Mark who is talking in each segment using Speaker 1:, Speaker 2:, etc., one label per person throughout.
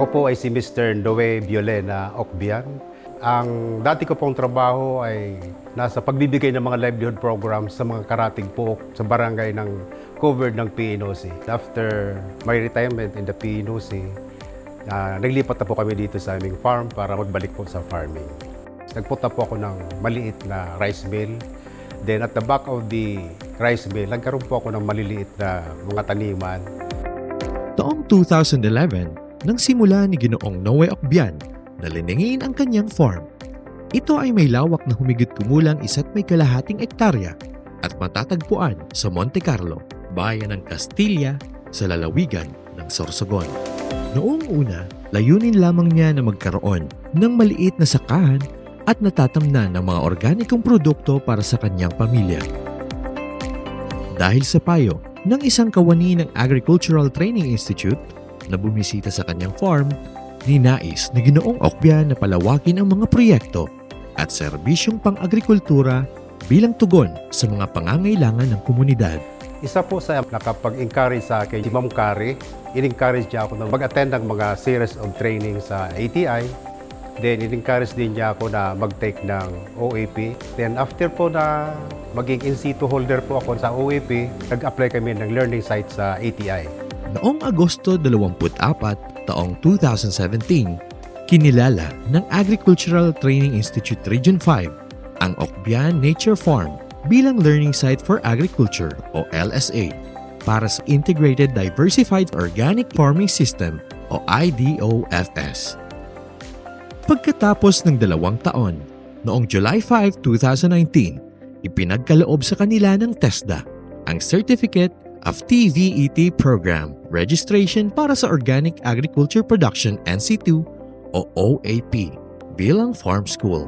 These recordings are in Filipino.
Speaker 1: Ako po ay si Mr. Noe Violena Okbian. Ang dati ko pong trabaho ay nasa pagbibigay ng mga livelihood programs sa mga karating po sa barangay ng covered ng PNOC. After my retirement in the PNOC, ah, naglipat na po kami dito sa aming farm para magbalik po sa farming. Nagpunta po ako ng maliit na rice mill. Then at the back of the rice mill, nagkaroon po ako ng maliliit na mga taniman
Speaker 2: Taong 2011, nang simula ni Ginoong Noe Okbian na liningin ang kanyang farm. Ito ay may lawak na humigit kumulang isa't may kalahating ektarya at matatagpuan sa Monte Carlo, bayan ng Castilla sa lalawigan ng Sorsogon. Noong una, layunin lamang niya na magkaroon ng maliit na sakahan at natatamnan ng mga organikong produkto para sa kanyang pamilya. Dahil sa payo ng isang kawani ng Agricultural Training Institute na bumisita sa kanyang farm, ninais na ginoong Okbya na palawakin ang mga proyekto at serbisyong pang-agrikultura bilang tugon sa mga pangangailangan ng komunidad.
Speaker 1: Isa po sa nakapag-encourage sa akin, si Ma'am Kari. In-encourage niya ako na mag-attend ng mga series of training sa ATI. Then, in-encourage din niya ako na mag-take ng OAP. Then, after po na maging in situ holder po ako sa OAP, nag-apply kami ng learning site sa ATI.
Speaker 2: Noong Agosto 24, taong 2017, kinilala ng Agricultural Training Institute Region 5 ang Okbian Nature Farm bilang Learning Site for Agriculture o LSA para sa Integrated Diversified Organic Farming System o IDOFS. Pagkatapos ng dalawang taon, noong July 5, 2019, ipinagkaloob sa kanila ng TESDA ang Certificate of TVET Program Registration para sa Organic Agriculture Production NC2 o OAP bilang farm school.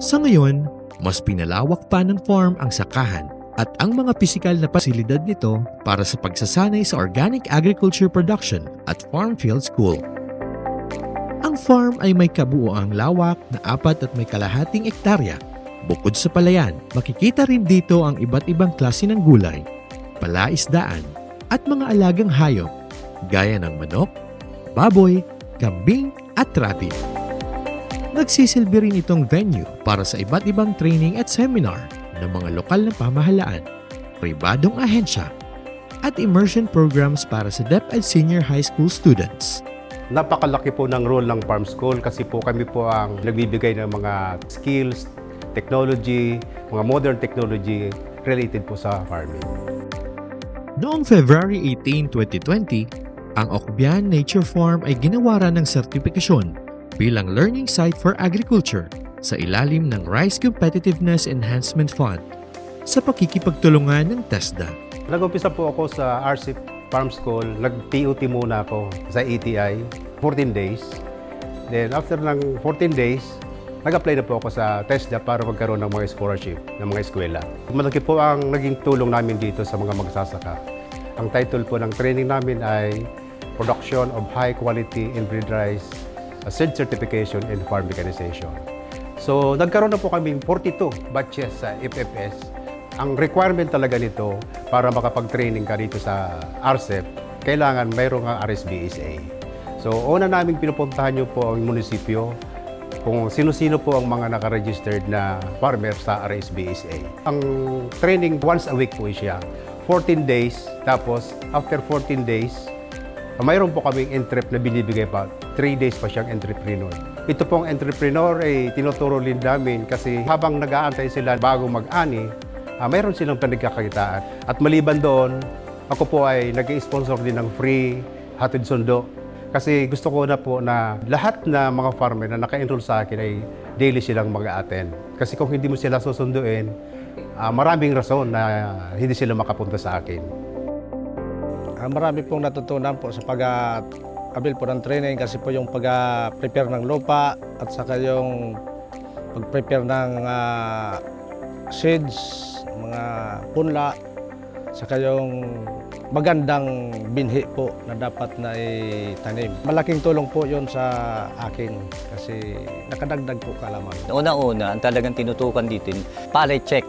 Speaker 2: Sa ngayon, mas pinalawak pa ng farm ang sakahan at ang mga pisikal na pasilidad nito para sa pagsasanay sa organic agriculture production at farm field school. Ang farm ay may kabuoang lawak na apat at may kalahating ektarya. Bukod sa palayan, makikita rin dito ang iba't ibang klase ng gulay, palaisdaan, at mga alagang hayop gaya ng manok, baboy, kambing at rabbit. Nagsisilbi rin itong venue para sa iba't ibang training at seminar ng mga lokal na pamahalaan, pribadong ahensya, at immersion programs para sa DepEd Senior High School students.
Speaker 1: Napakalaki po ng role ng farm school kasi po kami po ang nagbibigay ng mga skills, technology, mga modern technology related po sa farming.
Speaker 2: Noong February 18, 2020, ang Okbian Nature Farm ay ginawaran ng sertifikasyon bilang Learning Site for Agriculture sa ilalim ng Rice Competitiveness Enhancement Fund sa pakikipagtulungan ng TESDA.
Speaker 1: Nag-umpisa po ako sa RC Farm School. Nag-TUT muna ako sa ETI, 14 days. Then after ng 14 days, nag-apply na po ako sa TESDA para magkaroon ng mga scholarship ng mga eskwela. Malaki po ang naging tulong namin dito sa mga magsasaka. Ang title po ng training namin ay Production of High Quality Inbred Rice, Seed Certification and Farm Mechanization. So, nagkaroon na po kaming 42 batches sa FFS. Ang requirement talaga nito para makapag-training ka dito sa RCEP, kailangan mayroong RSBSA. So, una namin pinupuntahan nyo po ang munisipyo kung sino-sino po ang mga nakaregistered na farmer sa RSBSA. Ang training once a week po siya. 14 days, tapos after 14 days, mayroon po kaming entrep na binibigay pa. 3 days pa siyang entrepreneur. Ito pong entrepreneur ay tinuturo din namin kasi habang nag-aantay sila bago mag-ani, ah, mayroon silang pinagkakakitaan. At maliban doon, ako po ay nag-sponsor din ng free hatid sundo. Kasi gusto ko na po na lahat na mga farmer na naka-enroll sa akin ay daily silang mag-attend. Kasi kung hindi mo sila susunduin, ah, maraming rason na hindi sila makapunta sa akin.
Speaker 3: Ah, marami pong natutunan po sa pag-abil po ng training kasi po yung pag-prepare ng lupa at saka yung pag-prepare ng ah, seeds, mga punla, saka yung magandang binhi po na dapat na itanim. Malaking tulong po yon sa akin kasi nakadagdag po kalaman.
Speaker 4: Una-una, ang talagang tinutukan dito, palay check.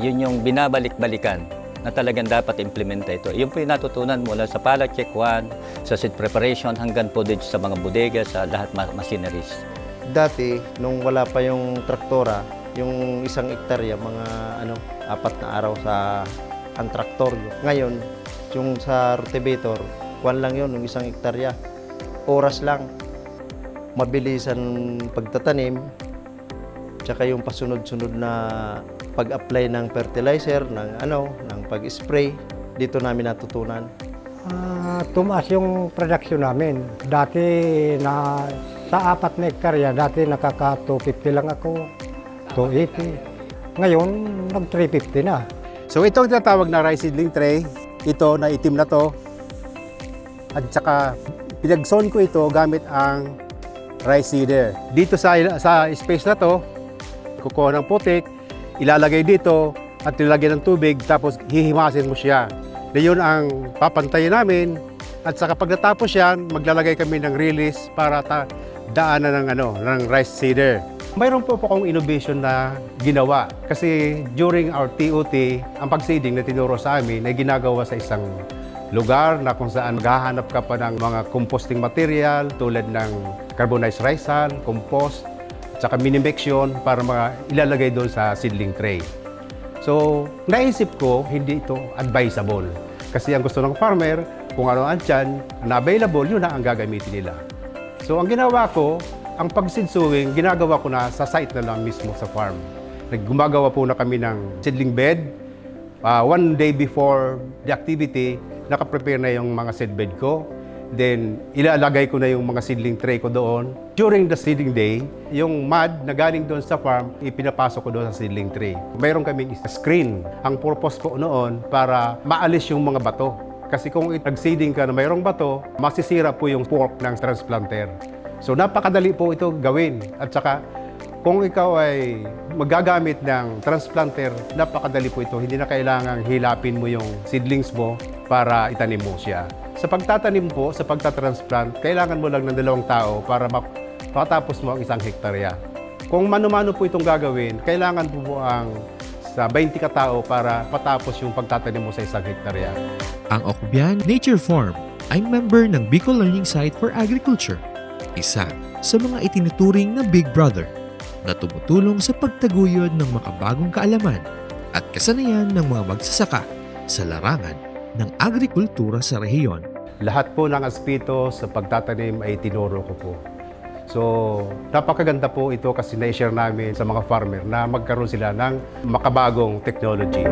Speaker 4: Yun yung binabalik-balikan na talagang dapat implementa ito. Yun po yung natutunan mula sa pallet check 1, sa seed preparation hanggang po din sa mga bodega, sa lahat ma- machineries.
Speaker 5: Dati, nung wala pa yung traktora, yung isang ektarya, mga ano, apat na araw sa ang traktor. Ngayon, yung sa rotivator, kwan lang yun, yung isang ektarya. Oras lang. Mabilisan pagtatanim, tsaka yung pasunod-sunod na pag-apply ng fertilizer, ng ano, ng pag-spray, dito namin natutunan.
Speaker 6: Ah, tumaas yung production namin. Dati na sa apat na hektarya, dati nakaka 250 lang ako, 280. Ngayon, nag 350 na.
Speaker 1: So ito ang tinatawag na rice seedling tray. Ito na itim na to. At saka pinag-zone ko ito gamit ang rice seeder. Dito sa sa space na to, kukuha ng putik, ilalagay dito at ilalagay ng tubig tapos hihimasin mo siya. Na yun ang papantayin namin at saka pag natapos yan, maglalagay kami ng release para ta daanan ng ano, ng rice seeder. Mayroon po po akong innovation na ginawa kasi during our TOT, ang pag-seeding na tinuro sa amin ay ginagawa sa isang lugar na kung saan maghahanap ka pa ng mga composting material tulad ng carbonized rice hull, compost, at saka minimection para mga ilalagay doon sa seedling tray. So, naisip ko, hindi ito advisable. Kasi ang gusto ng farmer, kung ano ang tiyan, na available, yun na ang gagamitin nila. So, ang ginawa ko, ang pag-seed sowing, ginagawa ko na sa site na lang mismo sa farm. Naggumagawa po na kami ng seedling bed. Ah, one day before the activity, nakaprepare na yung mga seed bed ko. Then, ilalagay ko na yung mga seedling tray ko doon. During the seeding day, yung mud na galing doon sa farm, ipinapasok ko doon sa seedling tray. Mayroon kaming screen. Ang purpose ko noon para maalis yung mga bato. Kasi kung nag-seeding ka na mayroong bato, masisira po yung fork ng transplanter. So napakadali po ito gawin. At saka kung ikaw ay magagamit ng transplanter, napakadali po ito. Hindi na kailangang hilapin mo yung seedlings mo para itanim mo siya. Sa pagtatanim po, sa pagtatransplant, kailangan mo lang ng dalawang tao para mak- makatapos mo ang isang hektarya. Kung mano-mano po itong gagawin, kailangan po po ang sa 20 katao para patapos yung pagtatanim mo sa isang hektarya.
Speaker 2: Ang Okbian Nature Farm ay member ng Bicol Learning Site for Agriculture, isa sa mga itinuturing na Big Brother na tumutulong sa pagtaguyod ng makabagong kaalaman at kasanayan ng mga magsasaka sa larangan ng agrikultura sa rehiyon.
Speaker 1: Lahat po ng aspeto sa pagtatanim ay tinuro ko po. So, napakaganda po ito kasi na-share namin sa mga farmer na magkaroon sila ng makabagong technology.